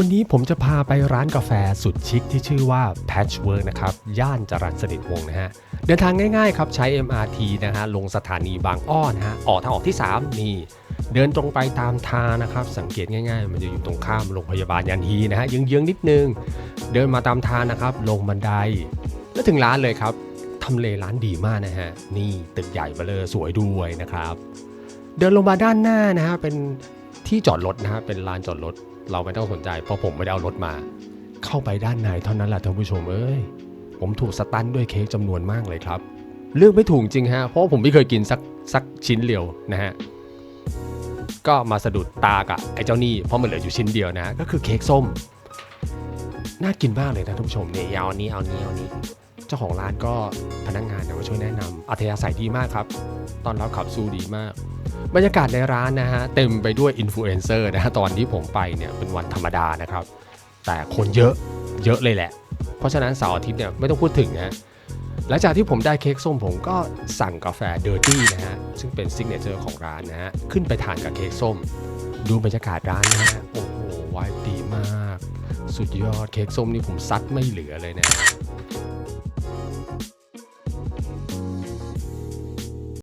วันนี้ผมจะพาไปร้านกาแฟสุดชิคที่ชื่อว่า Patchwork นะครับ ย่านจรัญสนิทวงศ์นะฮะ เดินทางง่ายๆครับ ใช้ MRT นะฮะ ลงสถานีบางอ้อนะฮะ ออกทางออกที่ 3 นี่ เดินตรงไปตามทางนะครับ สังเกตง่ายๆ มันจะอยู่ตรงข้ามโรงพยาบาลยันฮีนะฮะ เยื้องๆนิดนึง เดินมาตามทางนะครับ ลงบันได แล้วถึงร้านเลยครับทำเลร้านดีมากนะฮะ นี่ตึกใหญ่เบลอสวยด้วยนะครับเดินลงมาด้านหน้านะฮะเป็น ที่จอดรถนะฮะเป็นลานจอดรถเราไม่ต้องสนใจ เพราะผมไม่ได้เอารถมา เข้าไปด้านในเท่านั้นแหละท่านผู้ชมเอ้ยผมถูกสตันด้วยเค้กจำนวนมากเลยครับ เลือกไม่ถูกจริงฮะเพราะว่าผมไม่เคยกินสักสักชิ้นเดียวนะฮะก็มาสะดุดตากับไอ้เจ้านี่เพราะมันเหลืออยู่ชิ้นเดียวนะ ก็คือเค้กส้ม น่ากินมากเลยนะท่านผู้ชมเนี่ยเอาอันนี้เอาอันนี้เอาอันนี้ เจ้าของร้านก็พนักงานเนี่ยมาช่วยแนะนำ อัธยาศัยดีมากครับตอนรับขับสู้ดีมาก บรรยากาศในร้านนะฮะเต็มไปด้วยอินฟลูเอนเซอร์นะฮะตอนที่ผมไปเนี่ยเป็นวันธรรมดานะครับ แต่คนเยอะเยอะเลยแหละ เพราะฉะนั้นเสาร์อาทิตย์เนี่ยไม่ต้องพูดถึงนะหลังจากที่ผมได้เค้กส้มผมก็สั่งกาแฟเดอร์ตี้นะฮะซึ่งเป็นซิกเนเจอร์ของร้านนะฮะขึ้นไปทานกับเค้กส้ม ดูบรรยากาศร้านนะฮะโอ้โหวายดีมาก สุดยอดเค้กส้มนี่ผมซัดไม่เหลือเลยนะ